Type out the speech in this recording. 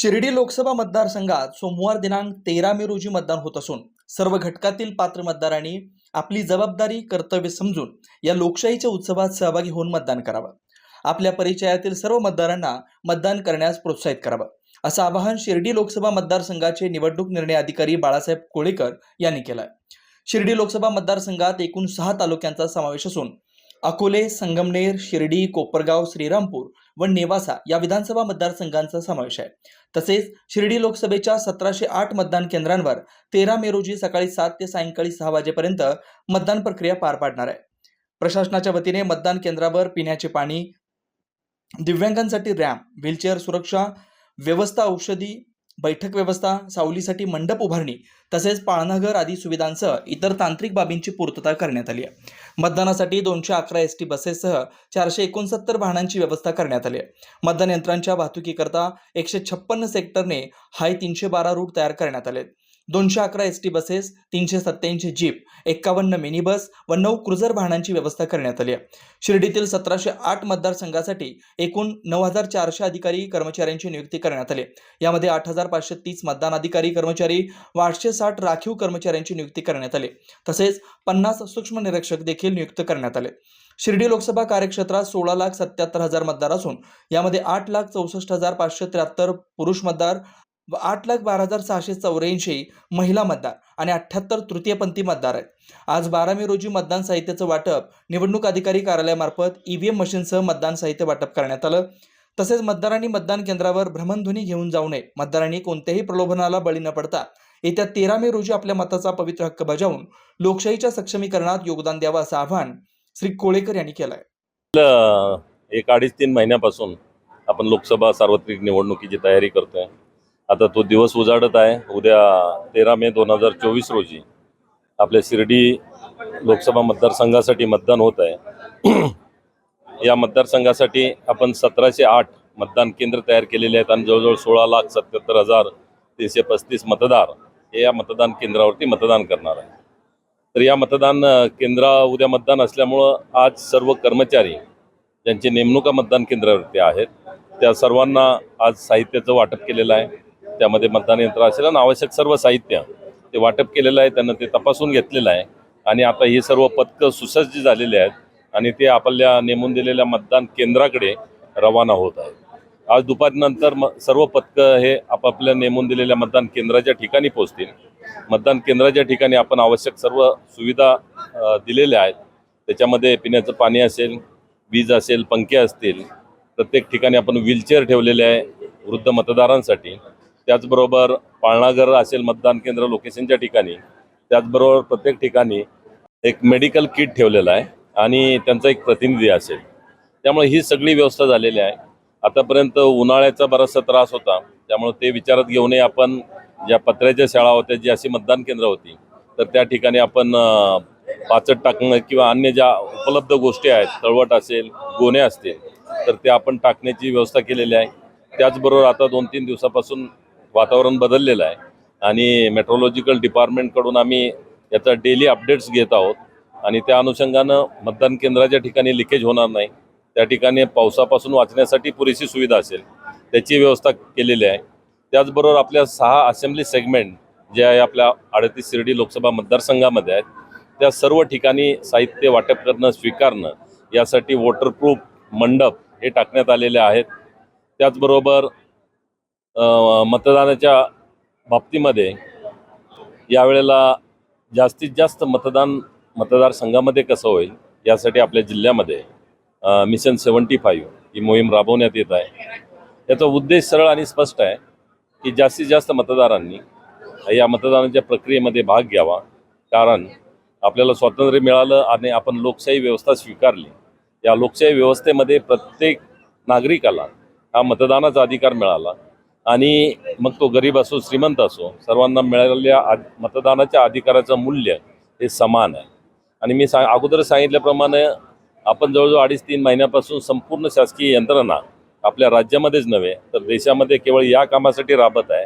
शिर्डी लोकसभा मतदारसंघात सोमवार दिनांक तेरा मे रोजी मतदान होत असून सर्व घटकातील पात्र मतदारांनी आपली जबाबदारी कर्तव्य समजून या लोकशाहीच्या उत्सवात सहभागी होऊन मतदान करावं. आपल्या परिचयातील सर्व मतदारांना मतदान करण्यास प्रोत्साहित करावं. असं आवाहन शिर्डी लोकसभा मतदारसंघाचे निवडणूक निर्णय अधिकारी बाळासाहेब कोळेकर यांनी केलं शिर्डी लोकसभा मतदारसंघात एकूण सहा तालुक्यांचा समावेश असून अकोले संगमनेर शिर्डी कोपरगाव श्रीरामपूर व नेवासा या विधानसभा मतदारसंघांचा समावेश आहे. तसेच शिर्डी लोकसभेच्या सतराशे आठ मतदान केंद्रांवर तेरा मे रोजी सकाळी सात ते सायंकाळी सहा वाजेपर्यंत मतदान प्रक्रिया पार पाडणार आहे. प्रशासनाच्या वतीने मतदान केंद्रावर पिण्याचे पाणी दिव्यांगांसाठी रॅम्प व्हीलचेअर सुरक्षा व्यवस्था औषधी बैठक व्यवस्था सावलीसाठी मंडप उभारणी तसेच पाळणाघर आदी सुविधांसह इतर तांत्रिक बाबींची पूर्तता करण्यात आली आहे. मतदानासाठी दोनशे अकरा एस टी बसेससह चारशे एकोणसत्तर वाहनांची व्यवस्था करण्यात आली आहे. मतदान यंत्रांच्या वाहतुकीकरता एकशे छप्पन्न सेक्टरने हाय तीनशे बारा रूट तयार करण्यात आले दोनशे अकरा एस टी बसेस तीनशे सत्त्याऐंशी जीप एक्कावन्न मिनी बस व नऊ क्रुझर वाहनांची व्यवस्था करण्यात आली आहे. शिर्डीतील सतराशे आठ मतदारसंघासाठी एकूण नऊ हजार चारशे अधिकारी कर्मचाऱ्यांची नियुक्ती करण्यात आली यामध्ये आठ हजार पाचशे तीस मतदान अधिकारी कर्मचारी व आठशे साठ राखीव कर्मचाऱ्यांची नियुक्ती करण्यात आली तसेच पन्नास सूक्ष्म निरीक्षक देखील नियुक्त करण्यात आले शिर्डी लोकसभा कार्यक्षेत्रात सोळा लाख सत्याहत्तर हजार मतदार असून यामध्ये आठ लाख चौसष्ट हजार पाचशे त्र्याहत्तर पुरुष मतदार आठ लाख बारा हजार सहाशे चौऱ्याऐंशी महिला मतदार आणि अठ्ठ्याहत्तर तृतीयपंथी मतदार आहेत. आज बारा मे रोजी मतदान साहित्याचं वाटप निवडणूक अधिकारी कार्यालयामार्फत ईव्हीएम मशीनसह मतदान साहित्य वाटप करण्यात आलं. तसेच मतदारांनी मतदान केंद्रावर भ्रमणध्वनी घेऊन जाऊ नये. मतदारांनी कोणत्याही प्रलोभनाला बळी न पडता येत्या तेरा मे रोजी आपल्या मताचा पवित्र हक्क बजावून लोकशाहीच्या सक्षमीकरणात योगदान द्यावं असं आवाहन श्री कोळेकर यांनी केलं आहे एक अडीच तीन महिन्यापासून आपण लोकसभा सार्वत्रिक निवडणुकीची तयारी करतोय. आता तो दिवस उजाडत आहे. उद्या तेरा मे दोन हजार चोवीस रोजी आपल्या शिर्डी लोकसभा मतदारसंघासाठी मतदान होत आहे. या मतदारसंघासाठी आपण सतराशे आठ मतदान केंद्र तयार केलेले आहेत आणि जवळजवळ सोळा लाख सत्याहत्तर हजार तीनशे पस्तीस मतदार हे या मतदान केंद्रावरती मतदान करणार आहे तर या मतदान केंद्रा उद्या मतदान असल्यामुळं आज सर्व कर्मचारी ज्यांची नेमणुका मतदान केंद्रावरती आहेत त्या सर्वांना आज साहित्याचं वाटप केलेलं आहे. त्यामध्ये मतदान यंत्र असेल आणि आवश्यक सर्व साहित्य ते वाटप केलेलं आहे त्यांना ते तपासून घेतलेलं आहे. आणि आता हे सर्व पथकं सुसज्ज झालेले आहेत आणि ते आपल्या नेमून दिलेल्या मतदान केंद्राकडे रवाना होत आहेत. आज दुपारनंतर म सर्व पथकं हे आपापल्या नेमून दिलेल्या मतदान केंद्राच्या ठिकाणी पोहोचतील. मतदान केंद्राच्या ठिकाणी आपण आवश्यक सर्व सुविधा दिलेल्या आहेत. त्याच्यामध्ये पिण्याचं पाणी असेल वीज असेल पंखे असतील प्रत्येक ठिकाणी आपण व्हीलचेअर ठेवलेले आहे वृद्ध मतदारांसाठी. त्याचबरोबर पाळणाघर असेल मतदान केंद्र लोकेशनच्या ठिकाणी त्याचबरोबर प्रत्येक ठिकाणी एक मेडिकल किट ठेवलेलं आहे आणि त्यांचा एक प्रतिनिधी असेल. त्यामुळे ही सगळी व्यवस्था झालेली आहे. आतापर्यंत उन्हाळ्याचा बराचसा त्रास होता. त्यामुळे ते विचारात घेऊनही आपण ज्या पत्र्याच्या शाळा होत्या जी अशी मतदान केंद्र होती तर त्या ठिकाणी आपण पाचट टाकणं किंवा अन्य ज्या उपलब्ध गोष्टी आहेत तळवट असेल गोणे असतील तर ते आपण टाकण्याची व्यवस्था केलेली आहे. त्याचबरोबर आता दोन तीन दिवसापासून वातावरण बदललेलं आहे. आणि मेट्रोलॉजिकल डिपार्टमेंटकडून आम्ही याचा डेली अपडेट्स घेत आहोत. आणि त्या अनुषंगानं मतदान केंद्राच्या ठिकाणी लिकेज होणार नाही. त्या ठिकाणी पावसापासून वाचण्यासाठी पुरेशी सुविधा असेल. त्याची व्यवस्था केलेली आहे. त्याचबरोबर आपल्या सहा असेंब्ली सेगमेंट जे आहे आपल्या अडतीस शिर्डी लोकसभा मतदारसंघामध्ये आहेत. त्या सर्व ठिकाणी साहित्य वाटप करणं स्वीकारणं यासाठी वॉटरप्रूफ मंडप हे टाकण्यात आलेले आहेत. त्याचबरोबर मतदानाच्या बाबतीमध्ये यावेळेला जास्तीत जास्त मतदान मतदारसंघामध्ये कसं होईल यासाठी आपल्या जिल्ह्यामध्ये मिशन सेवन्टी फाईव्ह ही मोहीम राबवण्यात येत आहे. याचा उद्देश सरळ आणि स्पष्ट आहे की जास्तीत जास्त मतदारांनी या मतदानाच्या प्रक्रियेमध्ये भाग घ्यावा. कारण आपल्याला स्वातंत्र्य मिळालं आणि आपण लोकशाही व्यवस्था स्वीकारली. या लोकशाही व्यवस्थेमध्ये प्रत्येक नागरिकाला हा मतदानाचा अधिकार मिळाला. आणि मग तो गरीब असो श्रीमंत असो सर्वांना मिळालेल्या मतदानाच्या अधिकाराचं मूल्य हे समान आहे. आणि मी सांग अगोदर सांगितल्याप्रमाणे आपण जवळजवळ अडीच तीन महिन्यापासून संपूर्ण शासकीय यंत्रणा आपल्या राज्यामध्येच नव्हे तर देशामध्ये केवळ या कामासाठी राबत आहे.